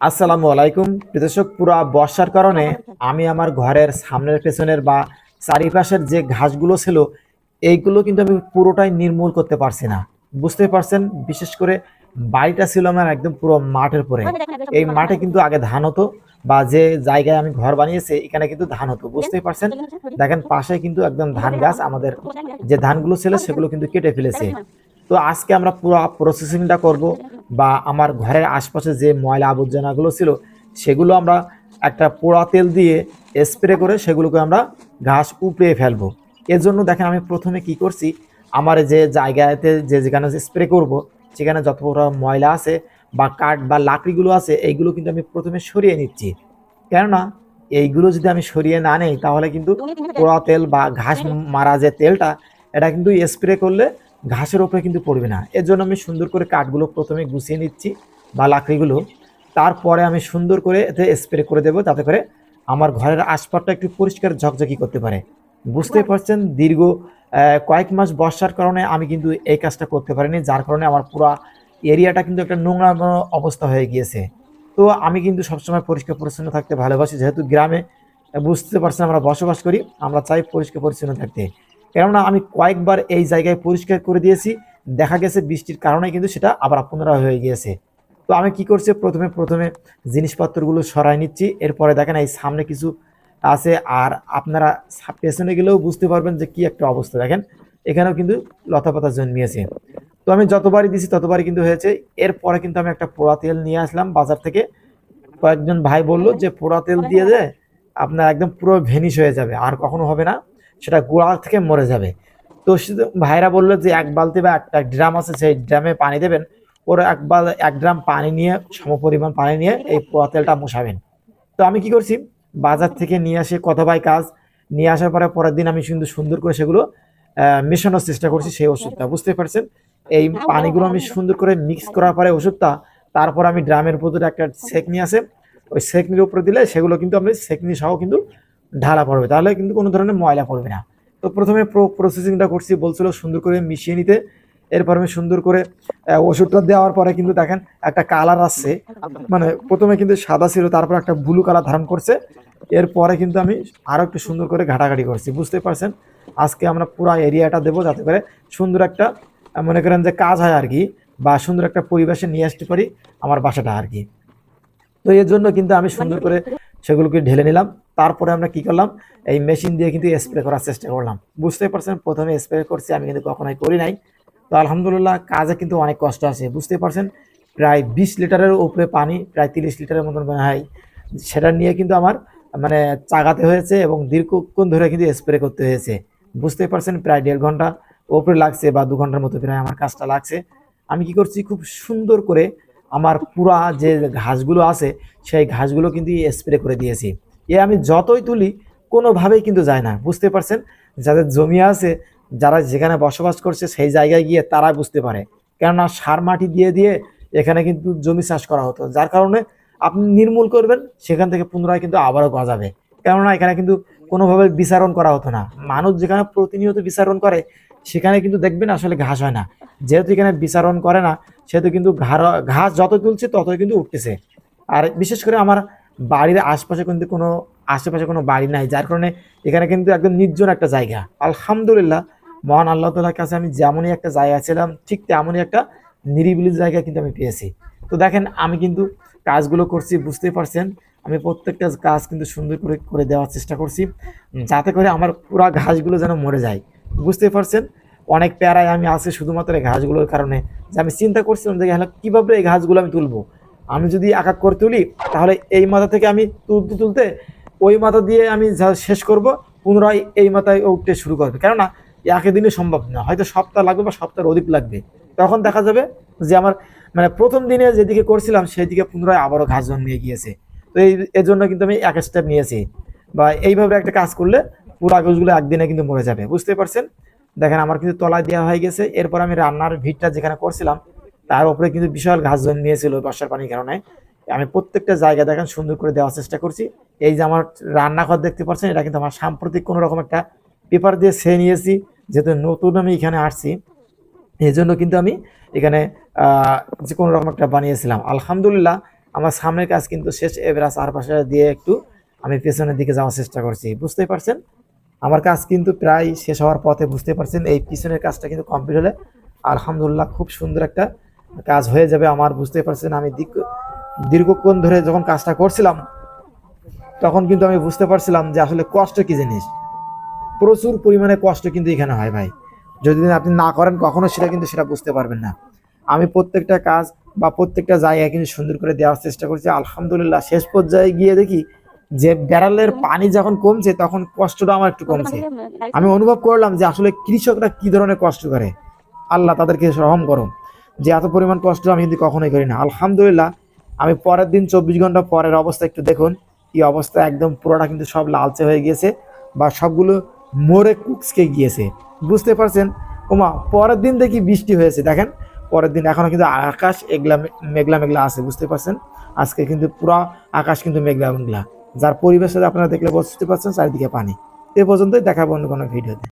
আসসালামু আলাইকুম। দর্শক, পুরো বর্ষার কারণে আমি আমার ঘরের সামনের পেছনের বা চারিপাশের যে ঘাসগুলো ছিল, এইগুলো কিন্তু আমি পুরোটাই নির্মূল করতে পারছি না। বুঝতে পারছেন? বিশেষ করে বাড়িটা ছিল আমার একদম পুরো মাঠের পরে। এই মাঠে কিন্তু আগে ধান হতো বা যে জায়গায় আমি ঘর বানিয়েছি, এখানে কিন্তু ধান হতো। বুঝতেই পারছেন? দেখেন, পাশে কিন্তু একদম ধান গাছ। আমাদের যে ধানগুলো ছিল, সেগুলো কিন্তু কেটে ফেলেছে। তো আজকে আমরা পুরো প্রসেসিংটা করব বা আমার ঘরের আশপাশে যে ময়লা আবর্জনাগুলো ছিল, সেগুলো আমরা একটা পোড়া তেল দিয়ে স্প্রে করে সেগুলোকে আমরা ঘাস উপড়ে ফেলব। এর জন্য দেখেন আমি প্রথমে কি করছি, আমার যে জায়গাতে যে যেখানে স্প্রে করব, সেখানে যত ময়লা আছে বা কাঠ বা লাকড়িগুলো আছে, এইগুলো কিন্তু আমি প্রথমে সরিয়ে নিচ্ছি। কেননা এইগুলো যদি আমি সরিয়ে না নেই, তাহলে কিন্তু পোড়া তেল বা ঘাস মারা যে তেলটা, এটা কিন্তু স্প্রে করলে ঘাসের ওপরে কিন্তু পড়বে না। এর জন্য আমি সুন্দর করে কাঠগুলো প্রথমে গুছিয়ে নিচ্ছি বা লাকড়িগুলো। তারপরে আমি সুন্দর করে এতে স্প্রে করে দেবো যাতে করে আমার ঘরের আশপাশটা একটু পরিষ্কার ঝকঝকি করতে পারে। বুঝতেই পারছেন? দীর্ঘ কয়েক মাস বর্ষার কারণে আমি কিন্তু এই কাজটা করতে পারিনি যার কারণে আমার পুরো এরিয়াটা কিন্তু একটা নোংরা অবস্থা হয়ে গিয়েছে। তো আমি কিন্তু সবসময় পরিষ্কার পরিচ্ছন্ন থাকতে ভালোবাসি যেহেতু গ্রামে বুঝতে পারছেন আমরা বসবাস করি আমরা চাই পরিষ্কার পরিচ্ছন্ন থাকতে। কেননা আমি কয়েকবার এই জায়গায় পরিষ্কার করে দিয়েছি, দেখা গেছে বৃষ্টির কারণে কিন্তু সেটা আবার পুনরায় হয়ে গিয়েছে। তো আমি কি করছি? প্রথমে প্রথমে জিনিসপত্রগুলো সরাই নিচ্ছি, এরপরে দেখেন এই সামনে কিছু আছে, আর আপনারা পেছনে গেলেও বুঝতে পারবেন যে কি একটা অবস্থা। দেখেন, এখানেও কিন্তু লতাপাতা জন্মিয়েছে। তো আমি যতবারই দিছি ততবারই কিন্তু হয়েছে। এরপরে কিন্তু আমি একটা পোড়া তেল নিয়ে আসলাম বাজার থেকে। কয়েকজন ভাই বলল যে পোড়া তেল দিয়ে যে আপনার একদম পুরো ভেনিশ হয়ে যাবে, আর কখনো হবে না। সেটা গোড়া থেকে মরে যাবে। তো ভাইরা বলল যে এক বালতি বা একটা ড্রাম আছে, সেই ড্রামে পানি দেবেন। ওর এক বাল, এক ড্রাম পানি নিয়ে, সমপরিমাণ পানি নিয়ে এই পোড়া তেলটা মশাবেন তো আমি কি করছি? বাজার থেকে নিয়ে আসে কত ভাই কাজ। নিয়ে আসার পরে পরের দিন আমি কিন্তু সুন্দর করে সেগুলো মেশানোর চেষ্টা করছি সেই ওষুধটা, বুঝতে পারছেন? এই পানিগুলো আমি সুন্দর করে মিক্স করার পরে ওষুধটা, তারপর আমি ড্রামের ভিতরে একটা সেকনি আছে ওই সেকনির উপরে দিলে সেগুলো কিন্তু আমি সেকনি সহ কিন্তু ঢালা পড়বে, তাহলে কিন্তু কোনো ধরনের ময়লা পড়বে না। তো প্রথমে প্রো প্রসেসিংটা করছি, বলছিল সুন্দর করে মিশিয়ে নিতে। এরপর আমি সুন্দর করে ওষুধটা দেওয়ার পরে কিন্তু দেখেন একটা কালার আসছে। মানে প্রথমে কিন্তু সাদা ছিল, তারপর একটা ব্লু কালার ধারণ করছে। এরপরে কিন্তু আমি আরও একটু সুন্দর করে ঘাটাঘাটি করছি, বুঝতে পারছেন? আজকে আমরা পুরো এরিয়াটা দেবো যাতে করে সুন্দর একটা মনে করেন যে কাজ হয় আর কি, বা সুন্দর একটা পরিবেশে নিয়ে আসতে পারি আমার বাসাটা আর কি। তো এর জন্য কিন্তু আমি সুন্দর করে সেগুলোকে ঢেলে নিলাম। তারপরে আমরা কি করলাম? এই মেশিন দিয়ে কিন্তু স্প্রে করার চেষ্টা করলাম। বুঝতেই পারছেন, প্রথমে স্প্রে করছি, আমি কিন্তু কখনোই করি নাই। তো আলহামদুলিল্লাহ কাজে কিন্তু অনেক কষ্ট আছে বুঝতে পারছেন? প্রায় বিশ লিটারের উপরে পানি, প্রায় তিরিশ লিটারের মতন মনে হয়। সেটা নিয়ে কিন্তু আমার মানে চাগাতে হয়েছে এবং দীর্ঘক্ষণ ধরে কিন্তু স্প্রে করতে হয়েছে। বুঝতেই পারছেন, প্রায় দেড় ঘণ্টা ওপরে লাগছে বা দু ঘণ্টার মতো প্রায় আমার কাজটা লাগছে। আমি কি করছি? খুব সুন্দর করে আমার পুরা যে ঘাসগুলো আছে, সেই ঘাসগুলো কিন্তু স্প্রে করে দিয়েছি। এ আমি যতই তুলি, কোনোভাবেই কিন্তু যায় না, বুঝতে পারছেন? যাদের জমি আছে, যারা যেখানে বসবাস করছে, সেই জায়গায় গিয়ে তারা বুঝতে পারে। কেননা সার মাটি দিয়ে দিয়ে এখানে কিন্তু জমি চাষ করা হতো। যার কারণে আপনি নির্মূল করবেন, সেখান থেকে পুনরায় কিন্তু আবারও গজাবে। কেননা এখানে কিন্তু কোনোভাবে বিচারণ করা হতো না। মানুষ যেখানে প্রতিনিয়ত বিচারণ করে সেখানে কিন্তু দেখবেন আসলে ঘাস হয় না। যেহেতু এখানে বিচারণ করে না সেহেতু কিন্তু ঘাস যত তুলছে ততই কিন্তু উঠতেছে। আর বিশেষ করে আমার বাড়ির আশপাশে কিন্তু কোনো আশেপাশে কোনো বাড়ি নাই যার কারণে এখানে কিন্তু একদম নির্জন একটা জায়গা। আলহামদুলিল্লাহ মহান আল্লাহ তালার কাছে আমি যেমনই একটা জায়গা ছিলাম ঠিক তেমনই একটা নিরিবিলি জায়গা কিন্তু আমি পেয়েছি। তো দেখেন আমি কিন্তু কাজগুলো করছি বুঝতেই পারছেন। আমি প্রত্যেকটা কাজ কিন্তু সুন্দর করে করে দেওয়ার চেষ্টা করছি। যাতে করে আমার পুরা ঘাসগুলো যেন মরে যায়। বুঝতেই পারছেন? অনেক প্যারায় আমি আছি শুধুমাত্র এই ঘাসগুলোর কারণে। যে আমি চিন্তা করছিলাম যে হ্যাঁ কীভাবে এই ঘাসগুলো আমি তুলবো? আমি যদি এক এক করে তুলি, তাহলে এই মাথা থেকে আমি তুলতে তুলতে ওই মাথা দিয়ে আমি যা শেষ করব, পুনরায় এই মাথায় উঠতে শুরু করবে। কেননা একই দিনে সম্ভব না। হয়তো সপ্তাহ লাগবে বা সপ্তাহের অধিক লাগবে। তখন দেখা যাবে যে, আমার মানে প্রথম দিনে যেদিকে করছিলাম সেই দিকে পুনরায় আবারও ঘাস জন্মিয়ে গিয়েছে। তো এই, এর জন্য কিন্তু আমি এক স্টেপ নিয়েছি। বা এইভাবে একটা কাজ করলে পুরো কাগজগুলো একদিনে কিন্তু মরে যাবে, বুঝতে পারছেন? দেখেন আমার কিন্তু তলায় দেওয়া হয়ে গেছে, এরপর আমি রান্নার ভিড়টা যেখানে করছিলাম, তার উপরে কিন্তু বিশাল ঘাস জন্মিয়েছিল বর্ষার পানির কারণে। আমি প্রত্যেকটা জায়গা দেখেন সুন্দর করে দেওয়ার চেষ্টা করছি। এই যে আমার রান্নাঘর দেখতে পাচ্ছেন, এটা কিন্তু আমার সাম্প্রতিক কোনো রকম একটা পেপার দিয়ে সে নিয়েছি, যেহেতু নতুন আমি এখানে আসছি। এই জন্য কিন্তু আমি এখানে যে কোনো রকম একটা বানিয়েছিলাম। আলহামদুলিল্লাহ, আমার সামনের কাজ কিন্তু শেষ, এবার চারপাশে দিয়ে একটু আমি পেছনের দিকে যাওয়ার চেষ্টা করছি, বুঝতেই পারছেন? আমার কাজ কিন্তু প্রায় শেষ হওয়ার পথে বুঝতে পারছেন, এই পিছনের কাজটা কিন্তু কমপ্লিট হলে আলহামদুলিল্লাহ খুব সুন্দর একটা কাজ হয়ে যাবে আমার, বুঝতে পারছেন? আমি দীর্ঘ- দীর্ঘক্ষণ ধরে যখন কাজটা করছিলাম, তখন কিন্তু আমি বুঝতে পারছিলাম যে আসলে কষ্ট কী জিনিস। প্রচুর পরিমাণে কষ্ট কিন্তু এখানে হয় ভাই। যদি আপনি না করেন কখনো সেটা কিন্তু সেটা বুঝতে পারবেন না। আমি প্রত্যেকটা কাজ বা প্রত্যেকটা জায়গায় কিন্তু সুন্দর করে দেওয়ার চেষ্টা করছি। আলহামদুলিল্লাহ শেষ পর্যায়ে গিয়ে দেখি যে ব্যারালের পানি যখন কমছে, তখন কষ্টটা আমার একটু কমছে। আমি অনুভব করলাম যে আসলে কৃষকরা কি ধরনের কষ্ট করে। আল্লাহ তাদেরকে রহম করো যে এত পরিমাণ কষ্ট আমি কিন্তু কখনোই করি না। আলহামদুলিল্লাহ, আমি পরের দিন চব্বিশ ঘণ্টা পরের অবস্থা একটু দেখুন। কি অবস্থা একদম পুরোটা কিন্তু সব লালচে হয়ে গিয়েছে বা সবগুলো মরে কুচকে গিয়েছে। বুঝতে পারছেন? ওমা, পরের দিন দেখি বৃষ্টি হয়েছে। দেখেন, পরের দিন এখনও কিন্তু আকাশ এগলা, মেঘলা মেঘলা আছে, বুঝতে পারছেন? আজকে কিন্তু পুরো আকাশ কিন্তু মেঘলা মেঘলা। যার পরিবেশে আপনারা দেখলে বুঝতে পারছেন চারিদিকে পানি। এ পর্যন্তই দেখাবো অন্য কোনো ভিডিওতে।